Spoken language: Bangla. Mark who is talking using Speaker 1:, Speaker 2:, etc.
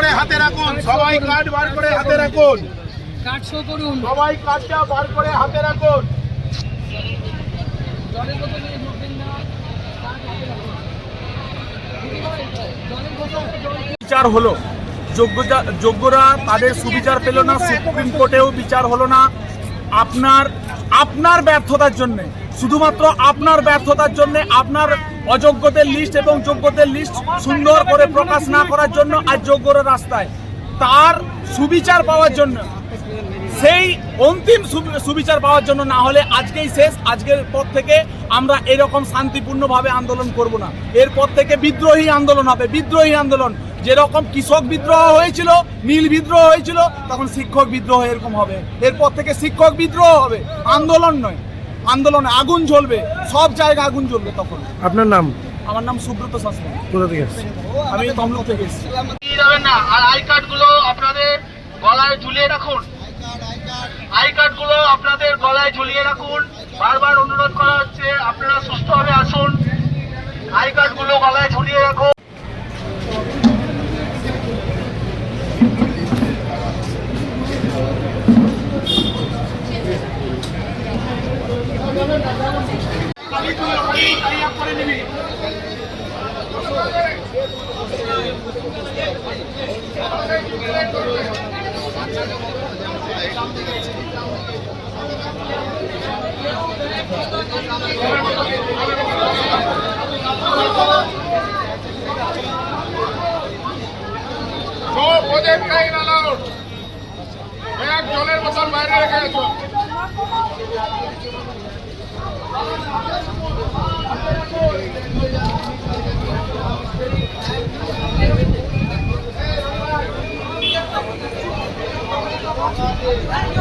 Speaker 1: করে হাতে রাখুন। সবাই কার্ড বার করে হাতে রাখুন।
Speaker 2: কার্ড শো করুন।
Speaker 1: সবাই কার্ডটা বার করে হাতে রাখুন।
Speaker 2: জলের বোতল নিয়ে ঢুকবেন না। কার্ড হাতে রাখুন। জলের বোতল
Speaker 3: বিচার হলো। যোগ্যতা যোগ্যরা তাদের সুবিচার পেল না সুপ্রিম কোর্টেও বিচার হলো না। আপনার আপনার ব্যর্থতার জন্য শুধুমাত্র আপনার ব্যর্থতার জন্য আপনার অযোগ্যদের লিস্ট এবং যোগ্যদের লিস্ট সুন্দর করে প্রকাশ না করার জন্য আর যোগ্যরা রাস্তায়। তার সুবিচার পাওয়ার জন্য, সেই অন্তিম সুবিচার পাওয়ার জন্য না হলে আজকেই শেষ, আজকের পর থেকে আমরা এরকম শান্তিপূর্ণভাবে আন্দোলন করব না। এরপর থেকে বিদ্রোহী আন্দোলন হবে, বিদ্রোহী আন্দোলন। যেরকম কৃষক বিদ্রোহ হয়েছিল, নীল বিদ্রোহ হয়েছিল, তখন শিক্ষক বিদ্রোহ এরকম হবে। এরপর থেকে শিক্ষক বিদ্রোহ হবে, আন্দোলন নয়। আন্দোলনে আগুন জ্বলবে সব জায়গায় আগুন জ্বলবে তখন।
Speaker 4: আপনার নাম?
Speaker 3: আমার নাম সুব্রত শাস্ত্রী।
Speaker 4: কোথা থেকে?
Speaker 3: আমি তমলুক থেকে এসেছি।
Speaker 1: যাবেন না আর আই কার্ডগুলো আপনাদের গলায় ঝুলিয়ে রাখুন। আই কার্ডগুলো আপনাদের গলায় ঝুলিয়ে রাখুন। বারবার অনুরোধ করা হচ্ছে আপনারা সুস্থভাবে আসুন। আই কার্ডগুলো গলায় ঝুলিয়ে রাখুন।
Speaker 5: ওদের কাহিন আলাউড এক জলের বোতল বাইরে রেখে গেছো Thank you.